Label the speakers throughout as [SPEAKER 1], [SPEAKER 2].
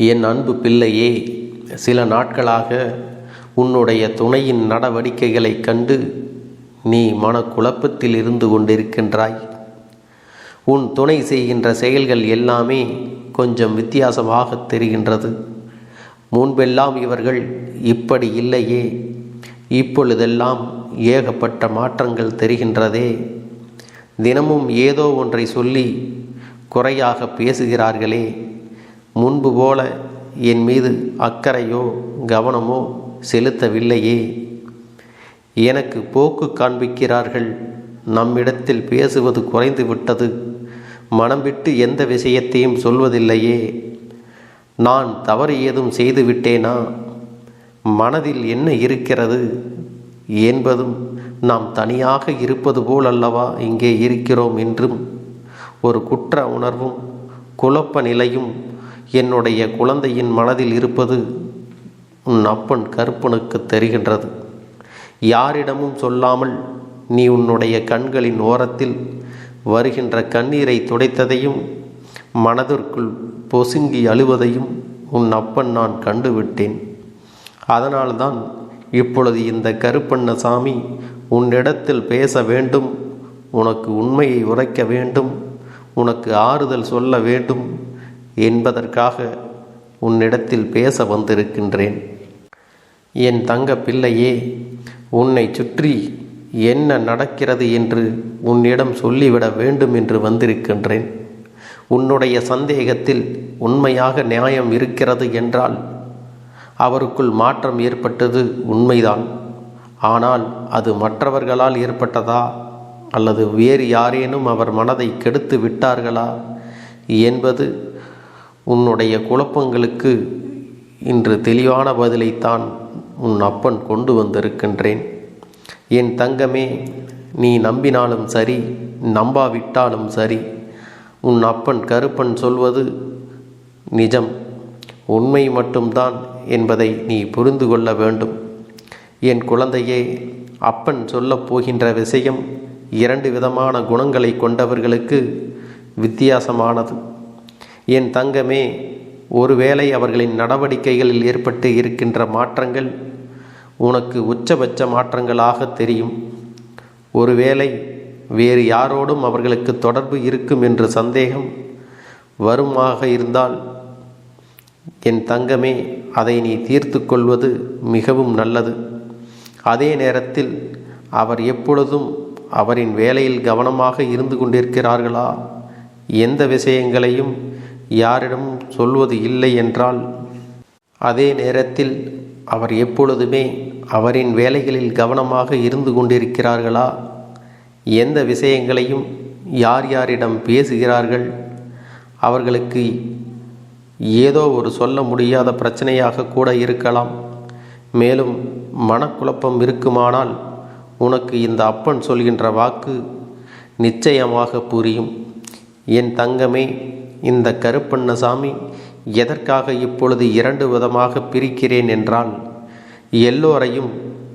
[SPEAKER 1] என் அன்பு பிள்ளையே சில நாட்களாக உன்னுடைய துணையின் நடவடிக்கைகளைக் கண்டு நீ மனக்குழப்பத்தில் இருந்து கொண்டிருக்கின்றாய். உன் துணை செய்கின்ற செயல்கள் எல்லாமே கொஞ்சம் வித்தியாசமாக தெரிகின்றது. முன்பெல்லாம் இவர்கள் இப்படி இல்லையே இப்பொழுதெல்லாம் ஏகப்பட்ட மாற்றங்கள் தெரிகின்றதே. தினமும் ஏதோ ஒன்றை சொல்லி குறையாக பேசுகிறார்களே முன்பு போல என் மீது அக்கறையோ கவனமோ செலுத்தவில்லையே. எனக்கு போக்கு காண்பிக்கிறார்கள். நம்மிடத்தில் பேசுவது குறைந்து விட்டது. மனம் விட்டு எந்த விஷயத்தையும் சொல்வதில்லையே. நான் தவறு ஏதும் செய்துவிட்டேனா மனதில் என்ன இருக்கிறது? என்பதும் நாம் தனியாக இருப்பது போல் அல்லவா இங்கே இருக்கிறோம் என்றும் ஒரு குற்ற உணர்வும் குழப்ப நிலையும் என்னுடைய குழந்தையின் மனதில் இருப்பது உன் அப்பன் கருப்பனுக்கு தெரிகின்றது. யாரிடமும் சொல்லாமல் நீ உன்னுடைய கண்களின் ஓரத்தில் வருகின்ற கண்ணீரை துடைத்ததையும் மனதிற்குள் பொசுங்கி அழுவதையும் உன் அப்பன் நான் கண்டுவிட்டேன். அதனால்தான் இப்பொழுது இந்த கருப்பண்ணசாமி உன்னிடத்தில் பேச வேண்டும் உனக்கு உண்மையை உரைக்க வேண்டும் உனக்கு ஆறுதல் சொல்ல வேண்டும் என்பதற்காக உன்னிடத்தில் பேச வந்திருக்கின்றேன். என் தங்க பிள்ளையே உன்னை சுற்றி என்ன நடக்கிறது என்று உன்னிடம் சொல்லிவிட வேண்டும் என்று வந்திருக்கின்றேன். உன்னுடைய சந்தேகத்தில் உண்மையாக நியாயம் இருக்கிறது என்றால் அவருக்குள் மாற்றம் ஏற்பட்டது உண்மைதான். ஆனால் அது மற்றவர்களால் ஏற்பட்டதா? அல்லது வேறு யாரேனும் அவர் மனதை கெடுத்து விட்டார்களா? என்பது உன்னுடைய குழப்பங்களுக்கு இன்று தெளிவான பதிலைத்தான் உன் அப்பன் கொண்டு வந்திருக்கின்றேன். என் தங்கமே நீ நம்பினாலும் சரி நம்பாவிட்டாலும் சரி உன் அப்பன் கருப்பன் சொல்வது நிஜம். உண்மை மட்டும்தான் என்பதை நீ புரிந்து கொள்ள வேண்டும். என் குழந்தையே அப்பன் சொல்லப் போகின்ற விஷயம் இரண்டு விதமான குணங்களை கொண்டவர்களுக்கு வித்தியாசமானது. என் தங்கமே ஒருவேளை அவர்களின் நடவடிக்கைகளில் ஏற்பட்டு இருக்கின்ற மாற்றங்கள் உனக்கு உச்சபட்ச மாற்றங்களாக தெரியும். ஒருவேளை வேறு யாரோடும் அவர்களுக்கு தொடர்பு இருக்கும் என்று சந்தேகம் வருமாக இருந்தால் என் தங்கமே அதை நீ தீர்த்து கொள்வது மிகவும் நல்லது. அதே நேரத்தில் அவர் எப்பொழுதும் அவரின் வேலையில் கவனமாக இருந்து கொண்டிருக்கிறார்களா? எந்த விஷயங்களையும் யாரிடம் சொல்வது இல்லை என்றால் அதே நேரத்தில் அவர் எப்பொழுதுமே அவரின் வேலைகளில் கவனமாக இருந்து கொண்டிருக்கிறார்களா? எந்த விஷயங்களையும் யார் யாரிடம் பேசுகிறார்கள்? அவர்களுக்கு ஏதோ ஒரு சொல்ல முடியாத பிரச்சனையாக கூட இருக்கலாம். மேலும் மனக்குழப்பம் இருக்குமானால் உனக்கு இந்த அப்பன் சொல்கின்ற வாக்கு நிச்சயமாக புரியும். என் தங்கமே இந்த கருப்பண்ணசாமி எதற்காக இப்பொழுது இரண்டு விதமாக பிரிக்கிறேன் என்றால் எல்லோரையும்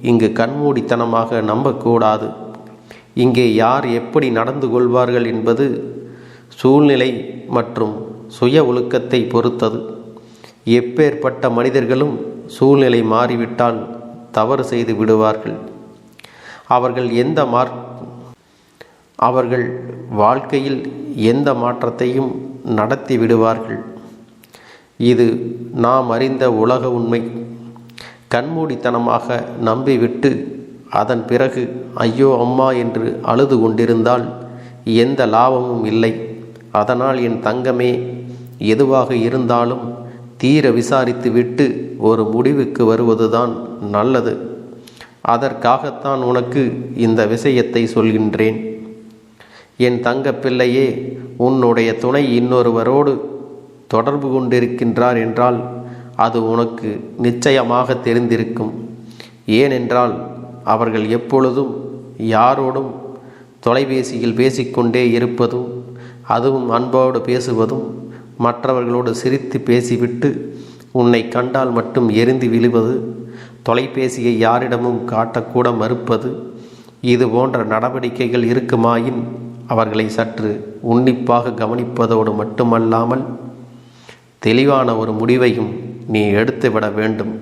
[SPEAKER 1] இங்கு கண்மூடித்தனமாக நம்பக்கூடாது. இங்கே யார் எப்படி நடந்து கொள்வார்கள் என்பது சூழ்நிலை மற்றும் சுய ஒழுக்கத்தை பொறுத்தது. எப்பேற்பட்ட மனிதர்களும் சூழ்நிலை மாறிவிட்டால் தவறு செய்து விடுவார்கள். அவர்கள் எந்த மார்க் அவர்கள் வாழ்க்கையில் எந்த மாற்றத்தையும் நடத்தி விடுவார்கள். இது நாம் அறிந்த உலக உண்மை. கண்மூடித்தனமாக நம்பிவிட்டு அதன் பிறகு ஐயோ அம்மா என்று அழுது கொண்டிருந்தால் எந்த லாபமும் இல்லை. அதனால் என் தங்கமே எதுவாக இருந்தாலும் தீர விசாரித்து விட்டு ஒரு முடிவுக்கு வருவதுதான் நல்லது. அதற்காகத்தான் உனக்கு இந்த விஷயத்தை சொல்கின்றேன். என் தங்க பிள்ளையே உன்னுடைய துணை இன்னொருவரோடு தொடர்பு கொண்டிருக்கின்றார் என்றால் அது உனக்கு நிச்சயமாக தெரிந்திருக்கும். ஏனென்றால் அவர்கள் எப்பொழுதும் யாரோடும் தொலைபேசியில் பேசிக்கொண்டே இருப்பதும் அதுவும் அன்போடு பேசுவதும் மற்றவர்களோடு சிரித்து பேசிவிட்டு உன்னை கண்டால் மட்டும் எரிந்து விழுவது தொலைபேசியை யாரிடமும் காட்டக்கூட மறுப்பது இது போன்ற நடவடிக்கைகள் இருக்குமாயின் அவர்களை சற்று உன்னிப்பாக கவனிப்பதோடு மட்டுமல்லாமல் தெளிவான ஒரு முடிவையும் நீ எடுத்துவிட வேண்டும்.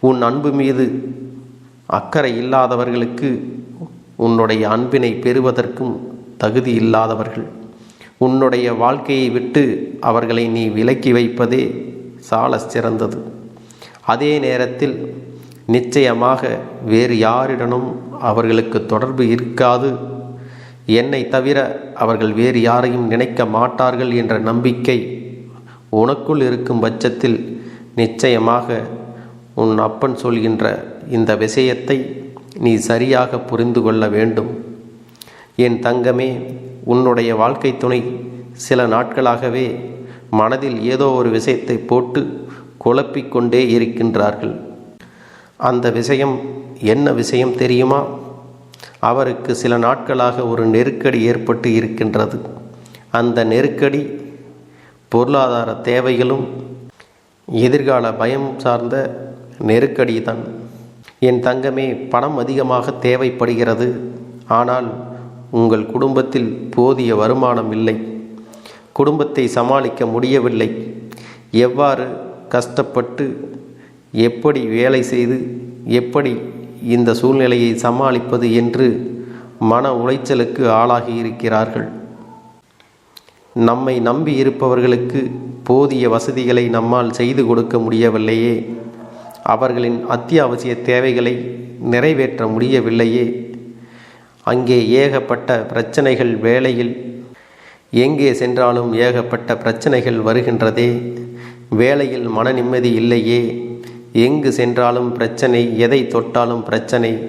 [SPEAKER 1] உன் அன்பு மீது அக்கறை இல்லாதவர்களுக்கு உன்னுடைய அன்பினை பெறுவதற்கும் தகுதி இல்லாதவர்கள் உன்னுடைய வாழ்க்கையை விட்டு அவர்களை நீ விலக்கி வைப்பதே சால சிறந்தது. அதே நேரத்தில் நிச்சயமாக வேறு யாரிடனும் அவர்களுக்கு தொடர்பு இருக்காது. என்னை தவிர அவர்கள் வேறு யாரையும் நினைக்க மாட்டார்கள் என்ற நம்பிக்கை உனக்குள் இருக்கும் பட்சத்தில் நிச்சயமாக உன் அப்பன் சொல்கின்ற இந்த விஷயத்தை நீ சரியாக புரிந்து கொள்ள வேண்டும். என் தங்கமே உன்னுடைய வாழ்க்கை துணை சில நாட்களாகவே மனதில் ஏதோ ஒரு விஷயத்தை போட்டு குழப்பிக்கொண்டே இருக்கின்றார்கள். அந்த விஷயம் என்ன விஷயம் தெரியுமா? அவருக்கு சில நாட்களாக ஒரு நெருக்கடி ஏற்பட்டு இருக்கின்றது. அந்த நெருக்கடி பொருளாதார தேவைகளும் எதிர்கால பயம் சார்ந்த நெருக்கடி தான் என் தங்கமே பணம் அதிகமாக தேவைப்படுகிறது. ஆனால் உங்கள் குடும்பத்தில் போதிய வருமானம் இல்லை. குடும்பத்தை சமாளிக்க முடியவில்லை. எவ்வாறு கஷ்டப்பட்டு எப்படி வேலை செய்து எப்படி இந்த சூழ்நிலையை சமாளிப்பது என்று மன உளைச்சலுக்கு ஆளாகி இருக்கிறார்கள் நம்மை நம்பி இருப்பவர்களுக்கு போதிய வசதிகளை நம்மால் செய்து கொடுக்க முடியவில்லையே. அவர்களின் அத்தியாவசிய தேவைகளை நிறைவேற்ற முடியவில்லையே. அங்கே ஏகப்பட்ட பிரச்சனைகள் வேலையில் எங்கே சென்றாலும் ஏகப்பட்ட பிரச்சனைகள் வருகின்றதே. வேலையில் மன நிம்மதி இல்லையே. எங்கு சென்றாலும் பிரச்சனை எதை தொட்டாலும் பிரச்சனை.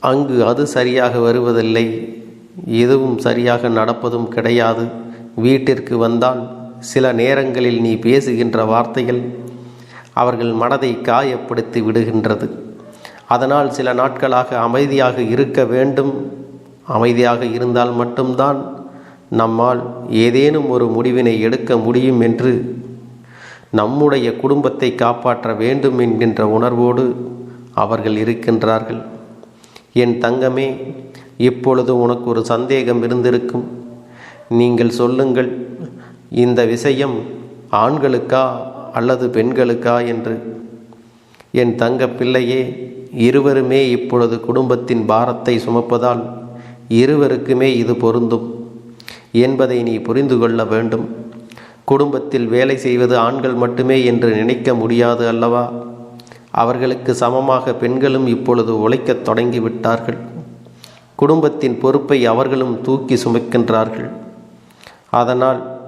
[SPEAKER 1] அங்கு அது சரியாக வருவதில்லை. எதுவும் சரியாக நடப்பதும் கிடையாது. வீட்டிற்கு வந்தால் சில நேரங்களில் நீ பேசுகின்ற வார்த்தைகள் அவர்கள் மனதை காயப்படுத்தி விடுகின்றது. அதனால் சில நாட்களாக அமைதியாக இருக்க வேண்டும். அமைதியாக இருந்தால் மட்டும்தான் நம்மால் ஏதேனும் ஒரு முடிவினை எடுக்க முடியும் என்று நம்முடைய குடும்பத்தை காப்பாற்ற வேண்டும் என்கின்ற உணர்வோடு அவர்கள் இருக்கின்றார்கள். என் தங்கமே இப்பொழுது உனக்கு ஒரு சந்தேகம் இருந்திருக்கும். நீங்கள் சொல்லுங்கள் இந்த விஷயம் ஆண்களுக்கா அல்லது பெண்களுக்கா என்று. என் தங்க பிள்ளையே இருவருமே இப்பொழுது குடும்பத்தின் பாரத்தை சுமப்பதால் இருவருக்குமே இது பொருந்தும் என்பதை நீ புரிந்து கொள்ள வேண்டும். குடும்பத்தில் வேலை செய்வது ஆண்கள் மட்டுமே என்று நினைக்க முடியாது அல்லவா? அவர்களுக்கு சமமாக பெண்களும் இப்பொழுது உழைக்கத் தொடங்கிவிட்டார்கள். குடும்பத்தின் பொறுப்பை அவர்களும் தூக்கி சுமக்கின்றார்கள். அதனால்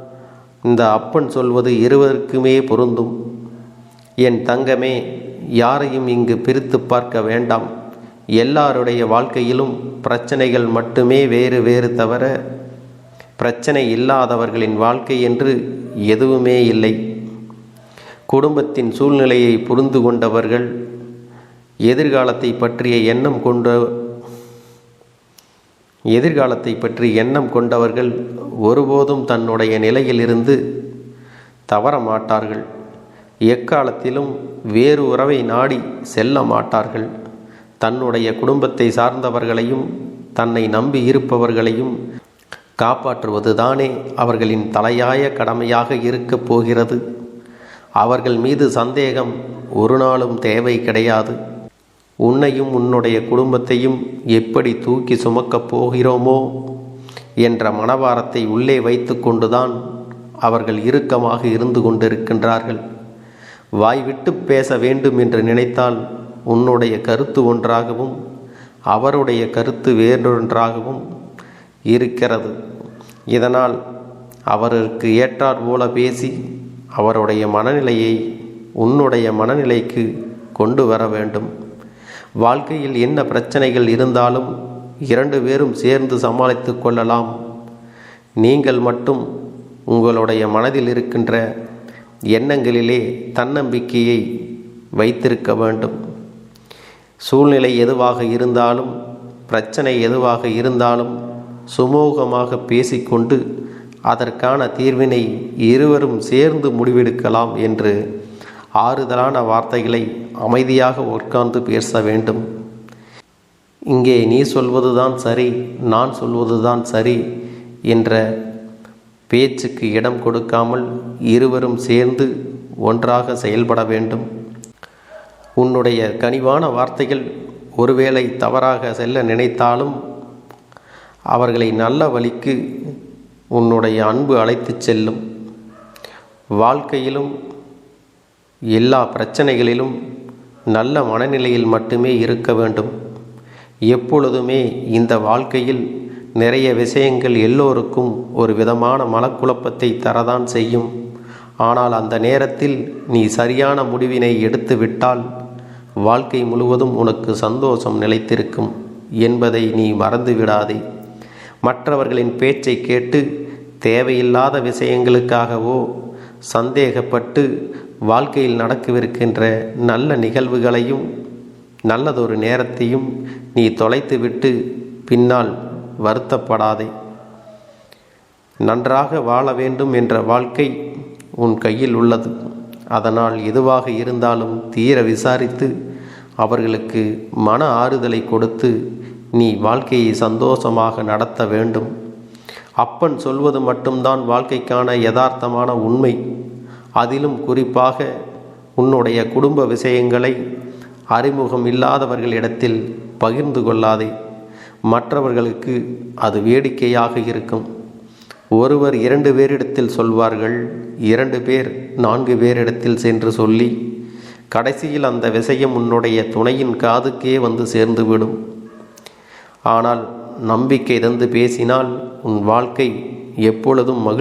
[SPEAKER 1] இந்த அப்பன் சொல்வது இருவருக்குமே பொருந்தும். என் தங்கமே யாரையும் இங்கு பிரித்து பார்க்க வேண்டாம். எல்லாருடைய வாழ்க்கையிலும் பிரச்சனைகள் மட்டுமே வேறு வேறு தவிர பிரச்சனை இல்லாதவர்களின் வாழ்க்கை என்று எதுவுமே இல்லை. குடும்பத்தின் சூழ்நிலையை புரிந்து கொண்டவர்கள் எதிர்காலத்தை பற்றிய எண்ணம் கொண்ட எதிர்காலத்தை பற்றி எண்ணம் கொண்டவர்கள் ஒருபோதும் தன்னுடைய நிலையிலிருந்து தவற மாட்டார்கள். எக்காலத்திலும் வேறு உறவை நாடி செல்ல மாட்டார்கள். தன்னுடைய குடும்பத்தை சார்ந்தவர்களையும் தன்னை நம்பி இருப்பவர்களையும் காப்பாற்றுவதுதானே அவர்களின் தலையாய கடமையாக இருக்கப் போகிறது. அவர்கள் மீது சந்தேகம் ஒரு நாளும் தேவை கிடையாது. உன்னையும் உன்னுடைய குடும்பத்தையும் எப்படி தூக்கி சுமக்கப் போகிறோமோ என்ற மனவாரத்தை உள்ளே வைத்து கொண்டுதான் அவர்கள் இறுக்கமாக இருந்து கொண்டிருக்கின்றார்கள். வாய்விட்டு பேச வேண்டும் என்று நினைத்தால் உன்னுடைய கருத்து ஒன்றாகவும் அவருடைய கருத்து வேறொன்றாகவும் இருக்கிறது. இதனால் அவருக்கு ஏற்றார் போல பேசி அவருடைய மனநிலையை உன்னுடைய மனநிலைக்கு கொண்டு வர வேண்டும். வாழ்க்கையில் என்ன பிரச்சனைகள் இருந்தாலும் இரண்டு பேரும் சேர்ந்து சமாளித்து கொள்ளலாம். நீங்கள் மட்டும் உங்களுடைய மனதில் இருக்கின்ற எண்ணங்களிலே தன்னம்பிக்கையை வைத்திருக்க வேண்டும். சூழ்நிலை எதுவாக இருந்தாலும் பிரச்சனை எதுவாக இருந்தாலும் சுமூகமாக பேசிக்கொண்டு அதற்கான தீர்வினை இருவரும் சேர்ந்து முடிவெடுக்கலாம் என்று ஆறுதலான வார்த்தைகளை அமைதியாக உட்கார்ந்து பேச வேண்டும். இங்கே நீ சொல்வதுதான் சரி நான் சொல்வதுதான் சரி என்ற பேச்சுக்கு இடம் கொடுக்காமல் இருவரும் சேர்ந்து ஒன்றாக செயல்பட வேண்டும். உன்னுடைய கனிவான வார்த்தைகள் ஒருவேளை தவறாக செல்ல நினைத்தாலும் அவர்களை நல்ல வழிக்கு உன்னுடைய அன்பு அழைத்துச் செல்லும். வாழ்க்கையிலும் எல்லா பிரச்சனைகளிலும் நல்ல மனநிலையில் மட்டுமே இருக்க வேண்டும். எப்பொழுதுமே இந்த வாழ்க்கையில் நிறைய விஷயங்கள் எல்லோருக்கும் ஒரு விதமான மனக்குழப்பத்தை தரதான் செய்யும். ஆனால் அந்த நேரத்தில் நீ சரியான முடிவினை எடுத்து விட்டால் வாழ்க்கை முழுவதும் உனக்கு சந்தோஷம் நிலைத்திருக்கும் என்பதை நீ மறந்து விடாதே மற்றவர்களின் பேச்சை கேட்டு தேவையில்லாத விஷயங்களுக்காகவோ சந்தேகப்பட்டு வாழ்க்கையில் நடக்கவிருக்கின்ற நல்ல நிகழ்வுகளையும் நல்லதொரு நேரத்தையும் நீ தொலைத்துவிட்டு பின்னால் வருத்தப்படாதே. நன்றாக வாழ வேண்டும் என்ற வாழ்க்கை உன் கையில் உள்ளது. அதனால் எதுவாக இருந்தாலும் தீர விசாரித்து அவர்களுக்கு மன ஆறுதலை கொடுத்து நீ வாழ்க்கையை சந்தோஷமாக நடத்த வேண்டும். அப்பன் சொல்வது மட்டும்தான் வாழ்க்கைக்கான யதார்த்தமான உண்மை. அதிலும் குறிப்பாக உன்னுடைய குடும்ப விஷயங்களை அறிமுகம் இல்லாதவர்களிடத்தில் பகிர்ந்து கொள்ளாதே. மற்றவர்களுக்கு அது வேடிக்கையாக இருக்கும். ஒருவர் இரண்டு பேரிடத்தில் சொல்வார்கள் இரண்டு பேர் நான்கு பேரிடத்தில் சென்று சொல்லி கடைசியில் அந்த விஷயம் உன்னுடைய துணையின் காதுக்கே வந்து சேர்ந்துவிடும். ஆனால் நம்பிக்கை தந்து பேசினால் உன் வாழ்க்கை எப்பொழுதும் மகிழ்